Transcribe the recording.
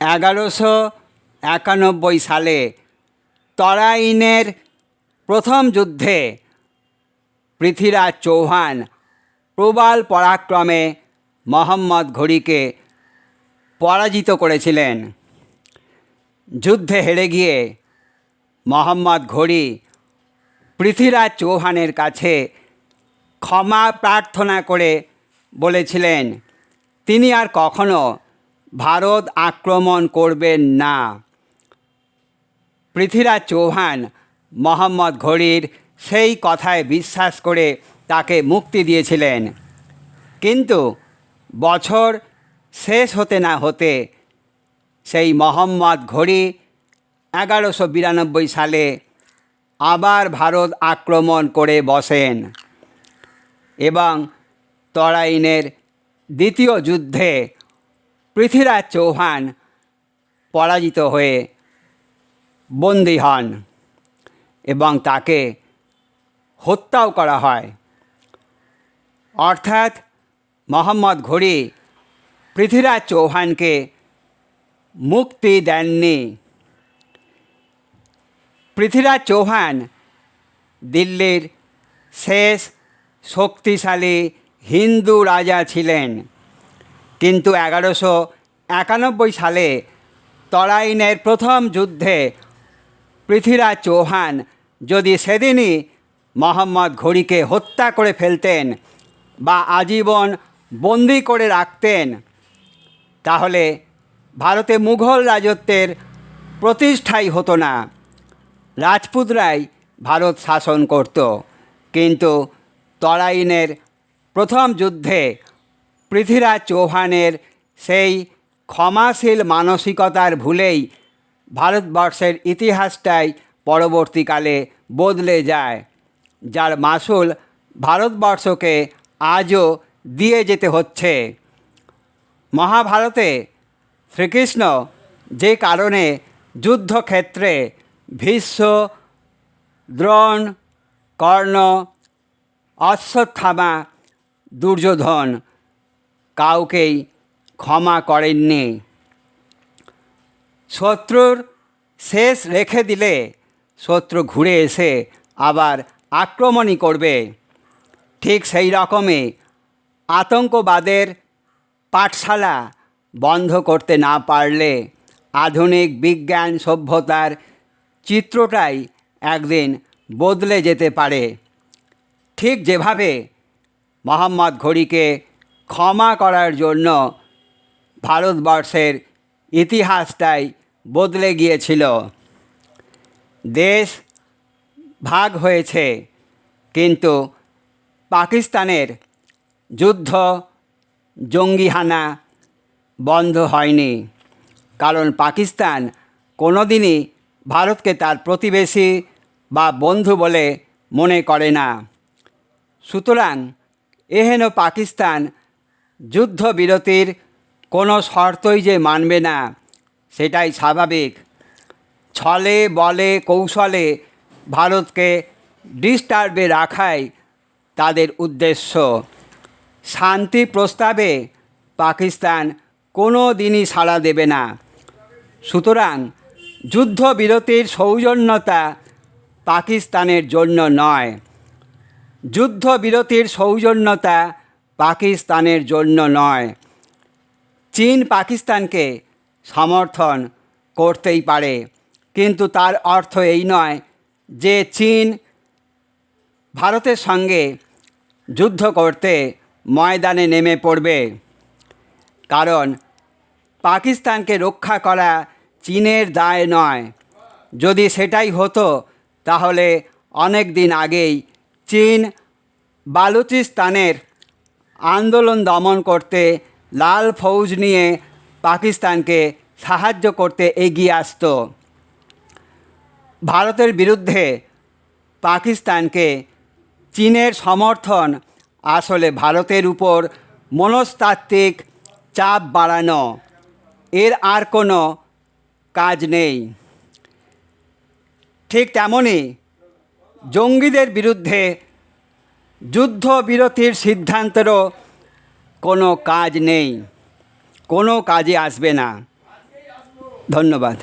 এগারোশো একানব্বই সালে তরাইনের প্রথম যুদ্ধে পৃথ্বীরাজ চৌহান প্রবাল পরাক্রমে মোহাম্মদ ঘড়িকে পরাজিত করেছিলেন। যুদ্ধে হেরে গিয়ে মোহাম্মদ ঘড়ি পৃথ্বীরাজ চৌহানের কাছে ক্ষমা প্রার্থনা করে বলেছিলেন, তিনি আর কখনো ভারত আক্রমণ করবেন না। পৃথ্বীরাজ চৌহান, মোহাম্মদ ঘড়ির সেই কথায় বিশ্বাস করে তাকে মুক্তি দিয়েছিলেন। কিন্তু বছর শেষ হতে না হতে সেই মোহাম্মদ ঘড়ি এগারোশো বিরানব্বই সালে আবার ভারত আক্রমণ করে বসেন এবং তরাইনের দ্বিতীয় যুদ্ধে পৃথ্বীরাজ চৌহান পরাজিত হয়ে বন্দী হন এবং তাকে হত্যাও করা হয়। অর্থাৎ মোহাম্মদ ঘড়ি পৃথ্বীরাজ চৌহানকে মুক্তি দেননি। পৃথ্বীরাজ চৌহান দিল্লির শেষ শক্তিশালী হিন্দু রাজা ছিলেন। কিন্তু এগারোশো একানব্বই সালে তরাইনের প্রথম যুদ্ধে পৃথ্বীরাজ চৌহান যদি সেদিনই মোহাম্মদ ঘড়িকে হত্যা করে ফেলতেন বা আজীবন বন্দি করে রাখতেন, তাহলে ভারতে মুঘল রাজত্বের প্রতিষ্ঠাই হতো না। রাজপুতরাই ভারত শাসন করত, কিন্তু তরাইনের প্রথম যুদ্ধে পৃথ্বীরাজ চৌহানের সেই ক্ষমাশীল মানসিকতার ভুলেই ভারতবর্ষের ইতিহাসটাই পরবর্তীকালে বদলে যায়, যার মাসুল ভারতবর্ষকে আজও দিয়ে যেতে হচ্ছে। মহাভারতে শ্রীকৃষ্ণ যে কারণে যুদ্ধক্ষেত্রে ভীষ্ম, দ্রোণ, কর্ণ, অশ্বত্থামা, দুর্যোধন কাউকেই ক্ষমা করেননি। শত্রুর শেষ রেখে দিলে শত্রু ঘুরে এসে আবার আক্রমণই করবে। ঠিক সেই রকমই আতঙ্কবাদের পাঠশালা বন্ধ করতে না পারলে আধুনিক বিজ্ঞান সভ্যতার চিত্রটাই একদিন বদলে যেতে পারে। ঠিক যেভাবে মোহাম্মদ ঘড়িকে ক্ষমা করার জন্য ভারতবর্ষের ইতিহাসটাই বদলে গিয়েছিল। দেশ ভাগ হয়েছে, কিন্তু পাকিস্তানের যুদ্ধ জঙ্গিহানা বন্ধ হয়নি। কারণ পাকিস্তান কোনোদিনই ভারতকে তার প্রতিবেশী বা বন্ধু বলে মনে করে না। সুতরাং এহেন পাকিস্তান যুদ্ধবিরতির কোনো শর্তই যে মানবে না, সেটাই স্বাভাবিক। ছলে, বলে, কৌশলে ভারতকে ডিস্টার্বে রাখাই তাদের উদ্দেশ্য। শান্তি প্রস্তাবে পাকিস্তান কোনো দিনই সাড়া দেবে না। সুতরাং যুদ্ধবিরতির সৌজন্যতা পাকিস্তানের জন্য নয়। যুদ্ধবিরতির সৌজন্যতা পাকিস্তানের জন্য নয়। চীন পাকিস্তানকে সমর্থন করতেই পারে। কিন্তু তার অর্থ এই নয় যে চীন ভারতের সঙ্গে যুদ্ধ করতে ময়দানে নেমে পড়বে। কারণ পাকিস্তানকে রক্ষা করা চীনের দায় নয়। যদি সেটাই হতো, তাহলে অনেক দিন আগেই চীন বালুচিস্তানের আন্দোলন দমন করতে লাল ফৌজ নিয়ে পাকিস্তানকে সাহায্য করতে এগিয়ে আসতো। ভারতের বিরুদ্ধে পাকিস্তানকে চীনের সমর্থন আসলে ভারতের উপর মনস্তাত্ত্বিক চাপ বাড়ানো, এর আর কোনো কাজ নেই। ঠিক তেমনই জঙ্গিদের বিরুদ্ধে যুদ্ধবিরতির সিদ্ধান্তেরও কোনো কাজ নেই। কোনো কাজে আসবে না। ধন্যবাদ।